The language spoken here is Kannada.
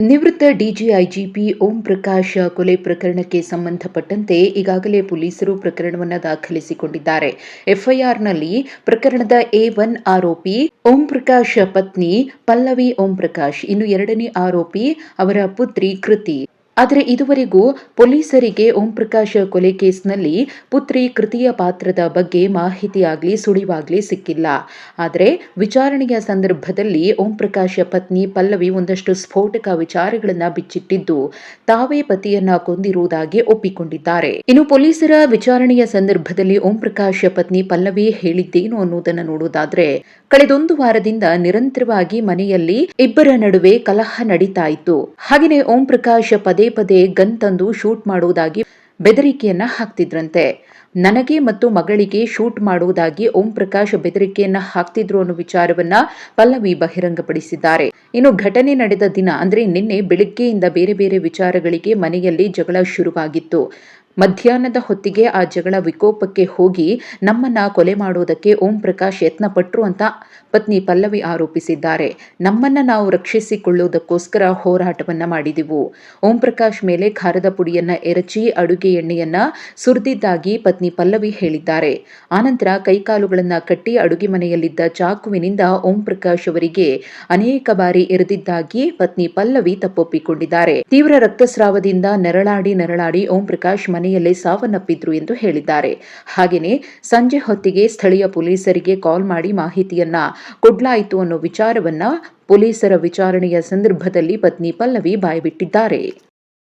ನಿವೃತ್ತ ಡಿಜಿಐಜಿಪಿ ಓಂ ಪ್ರಕಾಶ್ ಕೊಲೆ ಪ್ರಕರಣಕ್ಕೆ ಸಂಬಂಧಪಟ್ಟಂತೆ ಈಗಾಗಲೇ ಪೊಲೀಸರು ಪ್ರಕರಣವನ್ನು ದಾಖಲಿಸಿಕೊಂಡಿದ್ದಾರೆ. ಎಫ್ಐಆರ್ನಲ್ಲಿ ಪ್ರಕರಣದ ಎ ಒನ್ ಆರೋಪಿ ಓಂ ಪ್ರಕಾಶ್ ಪತ್ನಿ ಪಲ್ಲವಿ ಓಂ ಪ್ರಕಾಶ್, ಇನ್ನು ಎರಡನೇ ಆರೋಪಿ ಅವರ ಪುತ್ರಿ ಕೃತಿ. ಆದರೆ ಇದುವರೆಗೂ ಪೊಲೀಸರಿಗೆ ಓಂ ಪ್ರಕಾಶ್ ಕೊಲೆ ಕೇಸ್ನಲ್ಲಿ ಪುತ್ರಿ ಕೃತಿಯ ಪಾತ್ರದ ಬಗ್ಗೆ ಮಾಹಿತಿಯಾಗಲಿ ಸುಳಿವಾಗಲಿ ಸಿಕ್ಕಿಲ್ಲ. ಆದರೆ ವಿಚಾರಣೆಯ ಸಂದರ್ಭದಲ್ಲಿ ಓಂ ಪ್ರಕಾಶ್ ಪತ್ನಿ ಪಲ್ಲವಿ ಒಂದಷ್ಟು ಸ್ಫೋಟಕ ವಿಚಾರಗಳನ್ನು ಬಿಚ್ಚಿಟ್ಟಿದ್ದು, ತಾವೇ ಪತಿಯನ್ನ ಕೊಂದಿರುವುದಾಗಿ ಒಪ್ಪಿಕೊಂಡಿದ್ದಾರೆ. ಇನ್ನು ಪೊಲೀಸರ ವಿಚಾರಣೆಯ ಸಂದರ್ಭದಲ್ಲಿ ಓಂ ಪ್ರಕಾಶ್ ಪತ್ನಿ ಪಲ್ಲವಿ ಹೇಳಿದ್ದೇನು ಅನ್ನೋದನ್ನು ನೋಡುವುದಾದ್ರೆ ಕಳೆದೊಂದು ವಾರದಿಂದ ನಿರಂತರವಾಗಿ ಮನೆಯಲ್ಲಿ ಇಬ್ಬರ ನಡುವೆ ಕಲಹ ನಡೀತಾ ಇತ್ತು. ಹಾಗೆಯೇ ಓಂ ಪ್ರಕಾಶ್ ಪದೇ ಪದೇ ಗನ್ ತಂದು ಶೂಟ್ ಮಾಡುವುದಾಗಿ ಬೆದರಿಕೆಯನ್ನ ಹಾಕ್ತಿದ್ರಂತೆ. ನನಗೆ ಮತ್ತು ಮಗಳಿಗೆ ಶೂಟ್ ಮಾಡುವುದಾಗಿ ಓಂ ಪ್ರಕಾಶ್ ಬೆದರಿಕೆಯನ್ನ ಹಾಕ್ತಿದ್ರು ಅನ್ನೋ ವಿಚಾರವನ್ನ ಪಲ್ಲವಿ ಬಹಿರಂಗಪಡಿಸಿದ್ದಾರೆ. ಇನ್ನು ಘಟನೆ ನಡೆದ ದಿನ ಅಂದ್ರೆ ನಿನ್ನೆ ಬೆಳಿಗ್ಗೆಯಿಂದ ಬೇರೆ ಬೇರೆ ವಿಚಾರಗಳಿಗೆ ಮನೆಯಲ್ಲಿ ಜಗಳ ಶುರುವಾಗಿತ್ತು. ಮಧ್ಯಾಹ್ನದ ಹೊತ್ತಿಗೆ ಆ ಜಗಳ ವಿಕೋಪಕ್ಕೆ ಹೋಗಿ ನಮ್ಮನ್ನ ಕೊಲೆ ಮಾಡುವುದಕ್ಕೆ ಓಂ ಪ್ರಕಾಶ್ ಯತ್ನ ಪಟ್ರು ಅಂತ ಪತ್ನಿ ಪಲ್ಲವಿ ಆರೋಪಿಸಿದ್ದಾರೆ. ನಮ್ಮನ್ನ ನಾವು ರಕ್ಷಿಸಿಕೊಳ್ಳುವುದಕ್ಕೋಸ್ಕರ ಹೋರಾಟವನ್ನ ಮಾಡಿದೆವು. ಓಂ ಪ್ರಕಾಶ್ ಮೇಲೆ ಖಾರದ ಪುಡಿಯನ್ನ ಎರಚಿ ಅಡುಗೆ ಎಣ್ಣೆಯನ್ನ ಸುರಿದಿದ್ದಾಗಿ ಪತ್ನಿ ಪಲ್ಲವಿ ಹೇಳಿದ್ದಾರೆ. ಆನಂತರ ಕೈಕಾಲುಗಳನ್ನ ಕಟ್ಟಿ ಅಡುಗೆ ಮನೆಯಲ್ಲಿದ್ದ ಚಾಕುವಿನಿಂದ ಓಂ ಪ್ರಕಾಶ್ ಅವರಿಗೆ ಅನೇಕ ಬಾರಿ ಎರೆದಿದ್ದಾಗಿ ಪತ್ನಿ ಪಲ್ಲವಿ ತಪ್ಪೊಪ್ಪಿಕೊಂಡಿದ್ದಾರೆ. ತೀವ್ರ ರಕ್ತಸ್ರಾವದಿಂದ ನೆರಳಾಡಿ ನರಳಾಡಿ ಓಂ ಪ್ರಕಾಶ್ ಮನೆಯಲ್ಲೇ ಸಾವನ್ನಪ್ಪಿದ್ರು ಎಂದು ಹೇಳಿದ್ದಾರೆ. ಹಾಗೆಯೇ ಸಂಜೆ ಹೊತ್ತಿಗೆ ಸ್ಥಳೀಯ ಪೊಲೀಸರಿಗೆ ಕಾಲ್ ಮಾಡಿ ಮಾಹಿತಿಯನ್ನ ಕೊಡ್ಲಾಯಿತು ಅನ್ನೋ ವಿಚಾರವನ್ನ ಪೊಲೀಸರ ವಿಚಾರಣೆಯ ಸಂದರ್ಭದಲ್ಲಿ ಪತ್ನಿ ಪಲ್ಲವಿ ಬಾಯ್ಬಿಟ್ಟಿದ್ದಾರೆ.